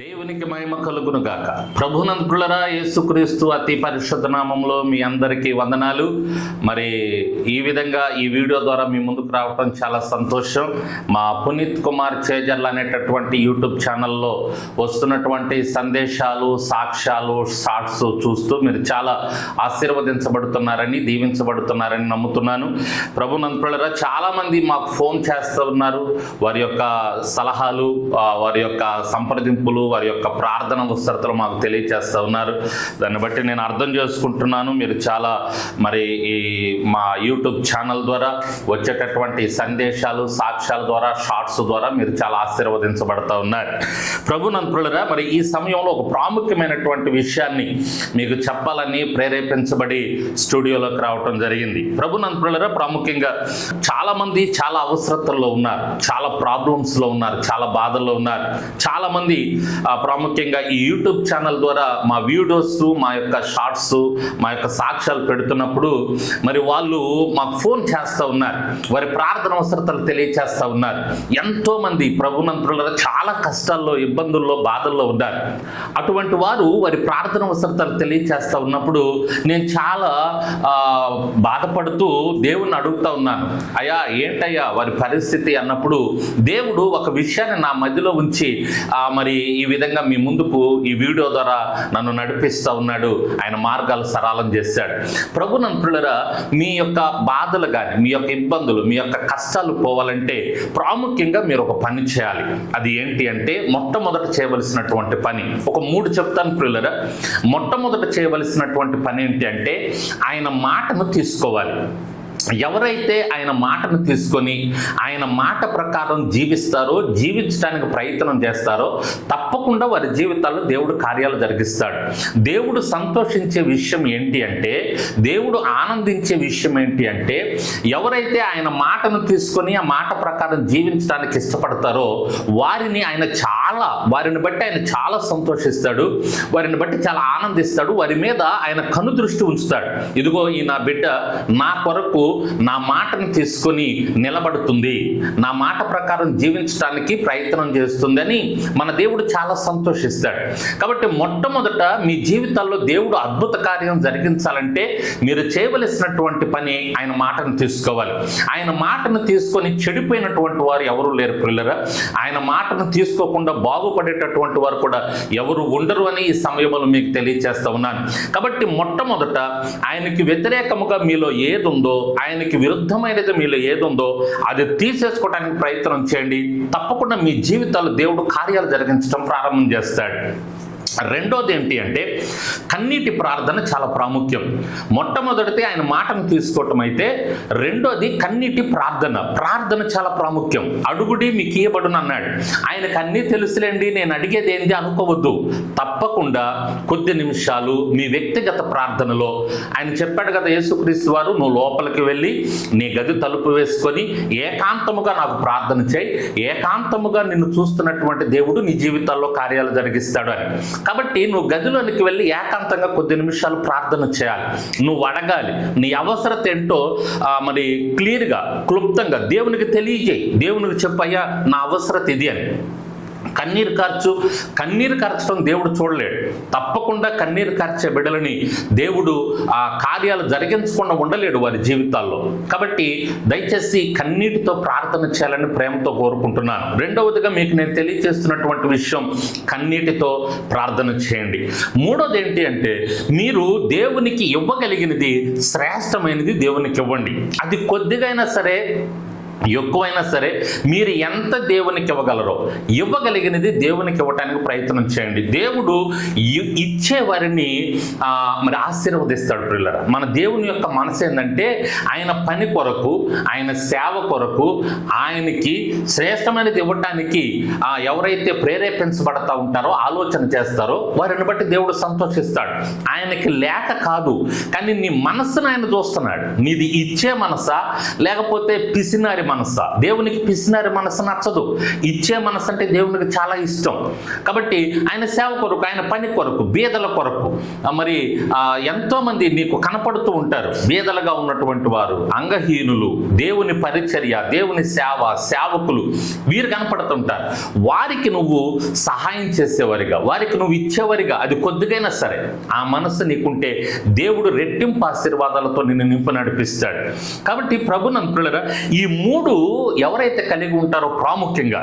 దేవునికి మహిమ కలుగును గాక ప్రభునంతులరా యేసుక్రీస్తు అతి పరిశుద్ధ నామంలో మీ అందరికీ వందనాలు. మరి ఈ విధంగా ఈ వీడియో ద్వారా మీ ముందుకు రావటం చాలా సంతోషం. మా పునీత్ కుమార్ చేజర్ల అనేటటువంటి యూట్యూబ్ ఛానల్లో వస్తున్నటువంటి సందేశాలు సాక్ష్యాలు షార్ట్స్ చూస్తూ మీరు చాలా ఆశీర్వదించబడుతున్నారని దీవించబడుతున్నారని నమ్ముతున్నాను. ప్రభునంతులరా చాలామంది మాకు ఫోన్ చేస్తూ ఉన్నారు. వారి యొక్క సలహాలు వారి యొక్క సంప్రదింపులు వారి యొక్క ప్రార్థన అవసరతలు మాకు తెలియచేస్తూ ఉన్నారు. దాన్ని బట్టి నేను అర్థం చేసుకుంటున్నాను. మీరు చాలా మరి ఈ మా యూట్యూబ్ ఛానల్ ద్వారా వచ్చేటటువంటి సందేశాలు సాక్ష్యాల ద్వారా షార్ట్స్ ద్వారా మీరు చాలా ఆశీర్వదించబడతా ఉన్నారు. ప్రభు నంతులరా మరి ఈ సమయంలో ఒక ప్రాముఖ్యమైనటువంటి విషయాన్ని మీకు చెప్పాలని ప్రేరేపించబడి స్టూడియోలోకి రావటం జరిగింది. ప్రభు నంతులరా ప్రాముఖ్యంగా చాలా మంది చాలా అవసరతల్లో ఉన్నారు. చాలా ప్రాబ్లమ్స్లో ఉన్నారు. చాలా బాధల్లో ఉన్నారు. చాలా మంది ప్రాముఖ్యంగా ఈ యూట్యూబ్ ఛానల్ ద్వారా మా వీడియోస్ మా యొక్క షార్ట్స్ మా యొక్క సాక్ష్యాలు పెడుతున్నప్పుడు మరి వాళ్ళు మాకు ఫోన్ చేస్తూ ఉన్నారు. వారి ప్రార్థన అవసరతలు తెలియచేస్తూ ఉన్నారు. ఎంతో మంది ప్రభునంతుల చాలా కష్టాల్లో ఇబ్బందుల్లో బాధల్లో ఉన్నారు. అటువంటి వారు వారి ప్రార్థన అవసరతలు తెలియచేస్తూ ఉన్నప్పుడు నేను చాలా బాధపడుతూ దేవుణ్ణి అడుగుతా ఉన్నాను. అయ్యా ఏంటయ్యా వారి పరిస్థితి అన్నప్పుడు దేవుడు ఒక విషయాన్ని నా మధ్యలో ఉంచి మరి ఈ ఈ విధంగా మీ ముందుకు ఈ వీడియో ద్వారా నన్ను నడిపిస్తూ ఉన్నాడు. ఆయన మార్గాలు సరళం చేశాడు. ప్రభు నంతులరా మీ యొక్క బాధలు కానీ మీ యొక్క ఇబ్బందులు మీ యొక్క కష్టాలు పోవాలంటే ప్రాముఖ్యంగా మీరు ఒక పని చేయాలి. అది ఏంటి అంటే మొట్టమొదట చేయవలసినటువంటి పని. ఒక మూడు చెప్తాను ప్రియులరా. మొట్టమొదట చేయవలసినటువంటి పని ఏంటి అంటే ఆయన మాటను తీసుకోవాలి. ఎవరైతే ఆయన మాటను తీసుకొని ఆయన మాట ప్రకారం జీవిస్తారో జీవించడానికి ప్రయత్నం చేస్తారో తప్పకుండా వారి జీవితాల్లో దేవుడు కార్యాలు జరిగిస్తాడు. దేవుడు సంతోషించే విషయం ఏంటి అంటే దేవుడు ఆనందించే విషయం ఏంటి అంటే ఎవరైతే ఆయన మాటను తీసుకొని ఆ మాట ప్రకారం జీవించడానికి ఇష్టపడతారో వారిని ఆయన చాలా వారిని బట్టి ఆయన చాలా సంతోషిస్తాడు. వారిని బట్టి చాలా ఆనందిస్తాడు. వారి మీద ఆయన కను దృష్టి ఉంచుతాడు. ఇదిగో ఈ నా బిడ్డ నా కొరకు నా మాటను తీసుకొని నిలబడుతుంది. నా మాట ప్రకారం జీవించడానికి ప్రయత్నం చేస్తుందని మన దేవుడు చాలా సంతోషిస్తాడు. కాబట్టి మొట్టమొదట మీ జీవితాల్లో దేవుడు అద్భుత కార్యం జరిగించాలంటే మీరు చేయవలసినటువంటి పని ఆయన మాటను తీసుకోవాలి. ఆయన మాటను తీసుకొని చెడిపోయినటువంటి వారు ఎవరు లేరు పిల్లరా. ఆయన మాటను తీసుకోకుండా బాగుపడేటటువంటి వారు కూడా ఎవరు ఉండరు అని ఈ సమయంలో మీకు తెలియచేస్తా ఉన్నాను. కాబట్టి మొట్టమొదట ఆయనకి వ్యతిరేకముగా మీలో ఏది ఉందో ఆయనకి విరుద్ధమైనది మీలో ఏది ఉందో అది తీసేసుకోవడానికి ప్రయత్నం చేయండి. తప్పకుండా మీ జీవితాలు దేవుడు కార్యాలు జరిగించడం ప్రారంభం చేస్తాడు. రెండోది ఏంటి అంటే కన్నీటి ప్రార్థన చాలా ప్రాముఖ్యం. మొట్టమొదటిది ఆయన మాటను తీసుకోవటం అయితే రెండోది కన్నీటి ప్రార్థన. ప్రార్థన చాలా ప్రాముఖ్యం. అడుగుడి మీకు ఇవ్వబడును అన్నాడు. ఆయనకు అన్నీ తెలుసులేండి నేను అడిగేది ఏంటి అనుకోవద్దు. తప్పకుండా కొద్ది నిమిషాలు మీ వ్యక్తిగత ప్రార్థనలో ఆయన చెప్పాడు కదా యేసుక్రీస్తు వారు నువ్వు లోపలికి వెళ్ళి నీ గది తలుపు వేసుకొని ఏకాంతముగా నాకు ప్రార్థన చేయి. ఏకాంతముగా నిన్ను చూస్తున్నటువంటి దేవుడు నీ జీవితాల్లో కార్యాలు జరిగిస్తాడు అని. కాబట్టి నువ్వు గదిలోనికి వెళ్ళి ఏకాంతంగా కొద్ది నిమిషాలు ప్రార్థన చేయాలి. నువ్వు అడగాలి. నీ అవసరత ఏంటో మరి క్లియర్గా క్లుప్తంగా దేవునికి తెలియజేయి. దేవునికి చెప్పయ్యా నా అవసరత ఇది అని. కన్నీరు కార్చు కన్నీరు కార్చడం దేవుడు చూడలేడు. తప్పకుండా కన్నీరు కార్చే బిడ్డలని దేవుడు ఆ కార్యాలు జరిగించకుండా ఉండలేడు వారి జీవితాల్లో. కాబట్టి దయచేసి కన్నీటితో ప్రార్థన చేయాలని ప్రేమతో కోరుకుంటున్నాను. రెండవదిగా మీకు నేను తెలియజేస్తున్నటువంటి విషయం కన్నీటితో ప్రార్థన చేయండి. మూడోది ఏంటి అంటే మీరు దేవునికి ఇవ్వగలిగినది శ్రేష్టమైనది దేవునికి ఇవ్వండి. అది కొద్దిగైనా సరే ఎక్కువైనా సరే మీరు ఎంత దేవునికి ఇవ్వగలరో ఇవ్వగలిగినది దేవునికి ఇవ్వటానికి ప్రయత్నం చేయండి. దేవుడు ఇచ్చే వారిని మరి ఆశీర్వదిస్తాడు పిల్లల మన దేవుని యొక్క మనసు ఏంటంటే ఆయన పని కొరకు ఆయన సేవ కొరకు ఆయనకి శ్రేష్టమైనది ఇవ్వటానికి ఎవరైతే ప్రేరేపించబడతా ఉంటారో ఆలోచన చేస్తారో వారిని బట్టి దేవుడు సంతోషిస్తాడు. ఆయనకి లేక కాదు కానీ నీ మనస్సును ఆయన చూస్తున్నాడు. నీది ఇచ్చే మనసా? లేకపోతే పిసినారి మనస దేవునికి పిసినారి మనసు నచ్చదు. ఇచ్చే మనసు అంటే దేవునికి చాలా ఇష్టం. కాబట్టి ఆయన సేవ కొరకు ఆయన పని కొరకు బీదల కొరకు మరి ఆ, ఎంతో మంది నీకు కనపడుతూ ఉంటారు. బీదలుగా ఉన్నటువంటి వారు అంగహీనులు దేవుని పరిచర్య దేవుని సేవ సేవకులు వీరు కనపడుతుంటారు. వారికి నువ్వు సహాయం చేసేవారిగా వారికి నువ్వు ఇచ్చేవారిగా అది కొద్దిగైనా సరే ఆ మనసు నీకుంటే దేవుడు రెట్టింపు ఆశీర్వాదాలతో నిన్ను నింపు నడిపిస్తాడు. కాబట్టి ప్రభునంతులరా ఈ మూడు ఎవరైతే కలిగి ఉంటారో ప్రాముఖ్యంగా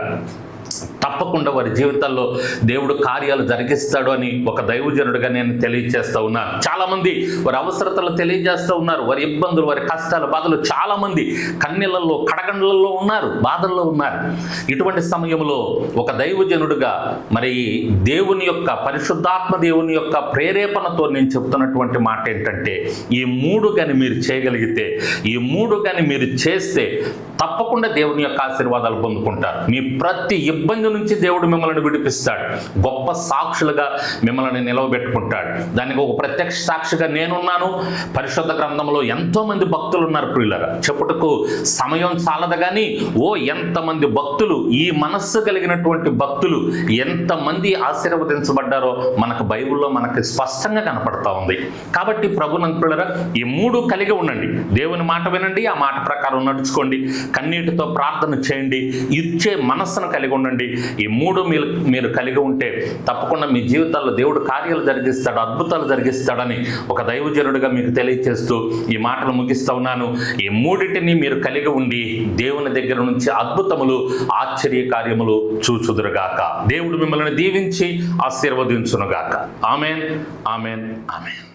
తప్పకుండా వారి జీవితాల్లో దేవుడు కార్యాలు జరిగిస్తాడు అని ఒక దైవజనుడిగా నేను తెలియజేస్తూ ఉన్నాను చాలా మంది వారి అవసరతలు తెలియజేస్తూ ఉన్నారు. వారి ఇబ్బందులు వారి కష్టాలు బాధలు చాలామంది కన్నీళ్ళల్లో కడగండ్లలో ఉన్నారు బాధల్లో ఉన్నారు. ఇటువంటి సమయంలో ఒక దైవజనుడిగా మరి దేవుని యొక్క పరిశుద్ధాత్మ దేవుని యొక్క ప్రేరేపణతో నేను చెప్తున్నటువంటి మాట ఏంటంటే ఈ మూడు కానీ మీరు చేయగలిగితే ఈ మూడు కానీ మీరు చేస్తే తప్పకుండా దేవుని యొక్క ఆశీర్వాదాలు పొందుకుంటారు. మీ ప్రతి ఇబ్బంది నుంచి దేవుడు మిమ్మల్ని విడిపిస్తాడు. గొప్ప సాక్షులుగా మిమ్మల్ని నిలవబెట్టుకుంటాడు. దానికి ఒక ప్రత్యక్ష సాక్షిగా నేనున్నాను. పరిశుద్ధ గ్రంథంలో ఎంతో మంది భక్తులు ఉన్నారు ప్రియులరా. చెప్పుటకు సమయం చాలదు కానీ ఓ ఎంతమంది భక్తులు ఈ మనస్సు కలిగినటువంటి భక్తులు ఎంతమంది ఆశీర్వదించబడ్డారో మనకు బైబిల్లో మనకి స్పష్టంగా కనపడతా ఉంది. కాబట్టి ప్రభు నంకులరా ఈ మూడు కలిగి ఉండండి. దేవుని మాట వినండి ఆ మాట ప్రకారం నడుచుకోండి. కన్నీటితో ప్రార్థన చేయండి. ఇచ్చే మనస్సును కలిగి ఉండండి. ఈ మూడు మీరు మీరు కలిగి ఉంటే తప్పకుండా మీ జీవితాల్లో దేవుడు కార్యాలు జరిగిస్తాడు అద్భుతాలు జరిగిస్తాడని ఒక దైవజనుడిగా మీకు తెలియజేస్తూ ఈ మాటలు ముగిస్తా ఉన్నాను. ఈ మూడింటిని మీరు కలిగి ఉండి దేవుని దగ్గర నుంచి అద్భుతములు ఆశ్చర్య కార్యములు చూచుదురుగాక. దేవుడు మిమ్మల్ని దీవించి ఆశీర్వదించునుగాక. Amen amen amen.